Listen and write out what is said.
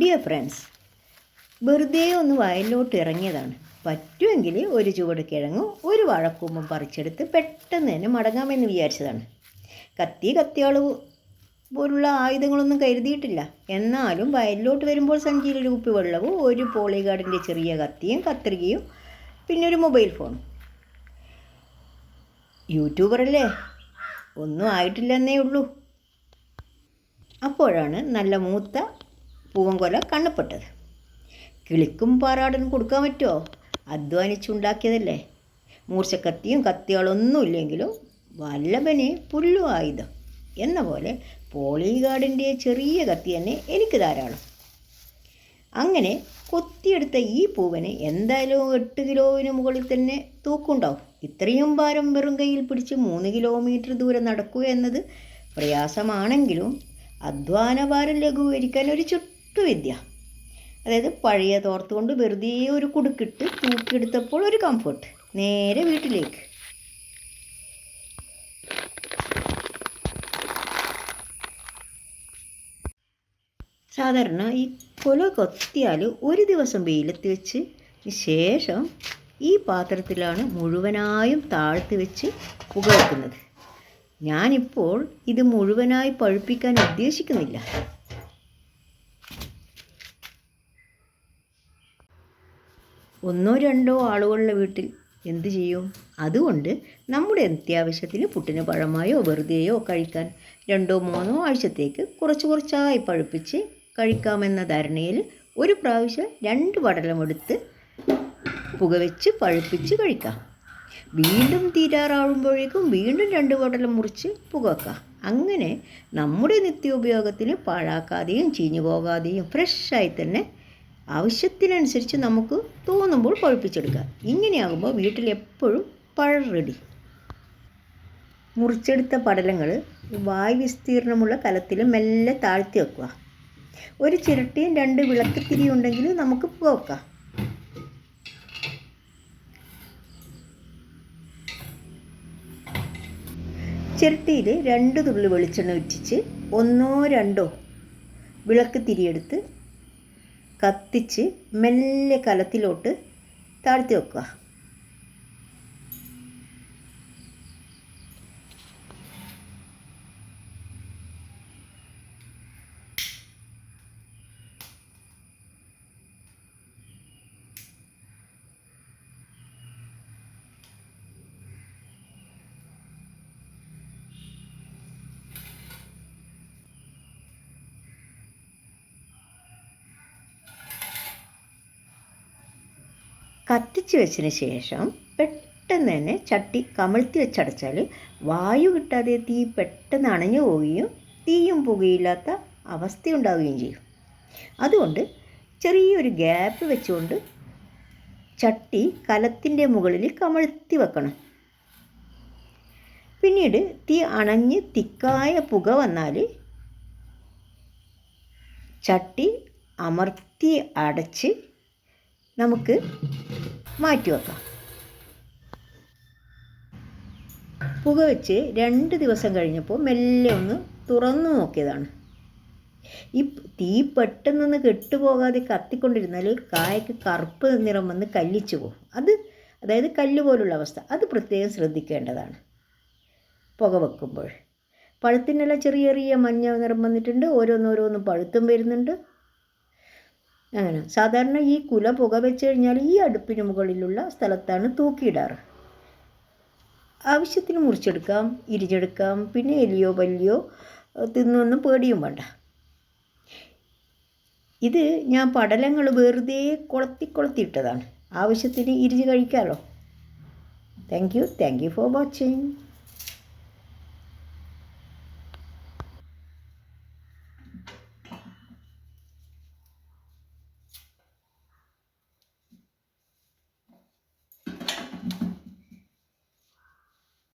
Dear friends വെറുതെ ഒന്ന് വയലിലോട്ട് ഇറങ്ങിയതാണ്. പറ്റുമെങ്കിൽ ഒരു ചുവട് കിഴങ്ങും ഒരു വാഴക്കൂമ്പും പറിച്ചെടുത്ത് പെട്ടെന്ന് തന്നെ മടങ്ങാമെന്ന് വിചാരിച്ചതാണ്. കത്തി കത്തിയാൾ പോലുള്ള ആയുധങ്ങളൊന്നും കരുതിയിട്ടില്ല. എന്നാലും വയലിലോട്ട് വരുമ്പോൾ സഞ്ചിയിൽ ഒരു കുപ്പി വെള്ളവും ഒരു പോളിഗാർഡിന്റെ ചെറിയ കത്തിയും കത്രികയും പിന്നെ ഒരു മൊബൈൽ ഫോണും. യൂട്യൂബറല്ലേ ഒന്നും ആയിട്ടില്ലെന്നേ ഉള്ളൂ. അപ്പോഴാണ് നല്ല മൂത്ത പൂവൻകൊല കണ്ണപ്പെട്ടത്. കിളിക്കും പാറാടും കൊടുക്കാൻ പറ്റുമോ അധ്വാനിച്ചുണ്ടാക്കിയതല്ലേ? മൂർച്ചക്കത്തിയും കത്തികളൊന്നും ഇല്ലെങ്കിലും വല്ലഭന് പുല്ലു ആയുധം എന്ന പോലെ പോളിഗാർഡിന്റെ ചെറിയ കത്തി തന്നെ എനിക്ക് ധാരാളം. അങ്ങനെ കൊത്തിയെടുത്ത ഈ പൂവന് എന്തായാലും എട്ട് കിലോവിന് മുകളിൽ തന്നെ തൂക്കുണ്ടാവും. ഇത്രയും ഭാരം വെറും കയ്യിൽ പിടിച്ച് മൂന്ന് കിലോമീറ്റർ ദൂരം നടക്കുക എന്നത് പ്രയാസമാണെങ്കിലും അധ്വാനഭാരം ലഘൂകരിക്കാൻ ഒരു ചുട്ടുവിദ്യ അതായത് പഴയ തോർത്തുകൊണ്ട് വെറുതെ ഒരു കുടുക്കിട്ട് തൂക്കിയെടുത്തപ്പോൾ ഒരു കംഫർട്ട് നേരെ വീട്ടിലേക്ക്. സാധാരണ ഈ കൊല കൊത്തിയാൽ ഒരു ദിവസം വെയിലത്ത് വെച്ച് ശേഷം ഈ പാത്രത്തിലാണ് മുഴുവനായും താഴ്ത്തി വെച്ച് പുകവെക്കുന്നത്. ഞാനിപ്പോൾ ഇത് മുഴുവനായി പഴുപ്പിക്കാൻ ഉദ്ദേശിക്കുന്നില്ല. ഒന്നോ രണ്ടോ ആളുകളുടെ വീട്ടിൽ എന്ത് ചെയ്യും? അതുകൊണ്ട് നമ്മുടെ അത്യാവശ്യത്തിന് പുട്ടിന് പഴമായോ വെറുതെയോ കഴിക്കാൻ രണ്ടോ മൂന്നോ ആഴ്ചത്തേക്ക് കുറച്ച് കുറച്ചായി പഴുപ്പിച്ച് കഴിക്കാമെന്ന ധാരണയിൽ ഒരു പ്രാവശ്യം രണ്ട് പടലമെടുത്ത് പുകവെച്ച് പഴുപ്പിച്ച് കഴിക്കാം. വീണ്ടും തീരാറാവുമ്പോഴേക്കും വീണ്ടും രണ്ട് പടലം മുറിച്ച് പുകക്കാം അങ്ങനെ നമ്മുടെ നിത്യോപയോഗത്തിന് പാഴാക്കാതെയും ചീഞ്ഞു പോകാതെയും ഫ്രഷായി തന്നെ ആവശ്യത്തിനനുസരിച്ച് നമുക്ക് തോന്നുമ്പോൾ പഴുപ്പിച്ചെടുക്കുക. ഇങ്ങനെയാകുമ്പോൾ വീട്ടിൽ എപ്പോഴും പഴം റെഡി മുറിച്ചെടുത്ത പടലങ്ങൾ വായു വിസ്തീർണമുള്ള കലത്തിൽ മെല്ലെ താഴ്ത്തി വെക്കുക. ഒരു ചിരട്ടിയും രണ്ട് വിളക്കുത്തിരി ഉണ്ടെങ്കിൽ നമുക്ക് പോക്കാം. ചിരട്ടിയിൽ രണ്ട് തുള്ളി വെളിച്ചെണ്ണ ഉറ്റിച്ച് ഒന്നോ രണ്ടോ വിളക്ക് തിരിയെടുത്ത് കത്തിച്ച് മെല്ലെ കലത്തിലോട്ട് താഴ്ത്തി വെക്കുക. കത്തിച്ച് വെച്ചതിന് ശേഷം പെട്ടെന്ന് തന്നെ ചട്ടി കമഴ്ത്തി വെച്ചടച്ചാൽ വായു കിട്ടാതെ തീ പെട്ടെന്ന് അണഞ്ഞു പോവുകയും തീയും പുകയില്ലാത്ത അവസ്ഥയുണ്ടാവുകയും ചെയ്യും. അതുകൊണ്ട് ചെറിയൊരു ഗ്യാപ്പ് വെച്ചുകൊണ്ട് ചട്ടി കലത്തിന്റെ മുകളിൽ കമഴ്ത്തി വെക്കണം. പിന്നീട് തീ അണഞ്ഞ് തിക്കായ പുക വന്നാൽ ചട്ടി അമർത്തി അടച്ച് നമുക്ക് മാറ്റി വെക്കാം. പുക വെച്ച് രണ്ട് ദിവസം കഴിഞ്ഞപ്പോൾ മെല്ലെ ഒന്ന് തുറന്നു നോക്കിയതാണ്. ഈ തീ പെട്ടെന്നൊന്ന് കെട്ടുപോകാതെ കത്തിക്കൊണ്ടിരുന്നാൽ കായക്ക് കറുപ്പ് നിറം വന്ന് കല്ലിച്ചു പോകും. അത് അതായത് കല്ല് പോലുള്ള അവസ്ഥ. അത് പ്രത്യേകം ശ്രദ്ധിക്കേണ്ടതാണ്. പുക വെക്കുമ്പോൾ. പഴുത്തിനെല്ലാം ചെറിയ ചെറിയ മഞ്ഞ നിറം വന്നിട്ടുണ്ട്. ഓരോന്നോരോന്നും പഴുത്തും വരുന്നുണ്ട്. അങ്ങനെ സാധാരണ ഈ കുല പുക വെച്ച് കഴിഞ്ഞാൽ ഈ അടുപ്പിന് മുകളിലുള്ള സ്ഥലത്താണ് തൂക്കിയിടാറ്. ആവശ്യത്തിന് മുറിച്ചെടുക്കാം ഇരിച്ചെടുക്കാം പിന്നെ എലിയോ പല്ലിയോ തിന്നൊന്നും പേടിയും വേണ്ട. ഇത് ഞാൻ പടലങ്ങൾ വെറുതെ കൊളത്തി കൊളത്തിയിട്ടതാണ് ആവശ്യത്തിന് ഇരിച്ച് കഴിക്കാമല്ലോ thank you thank you for watching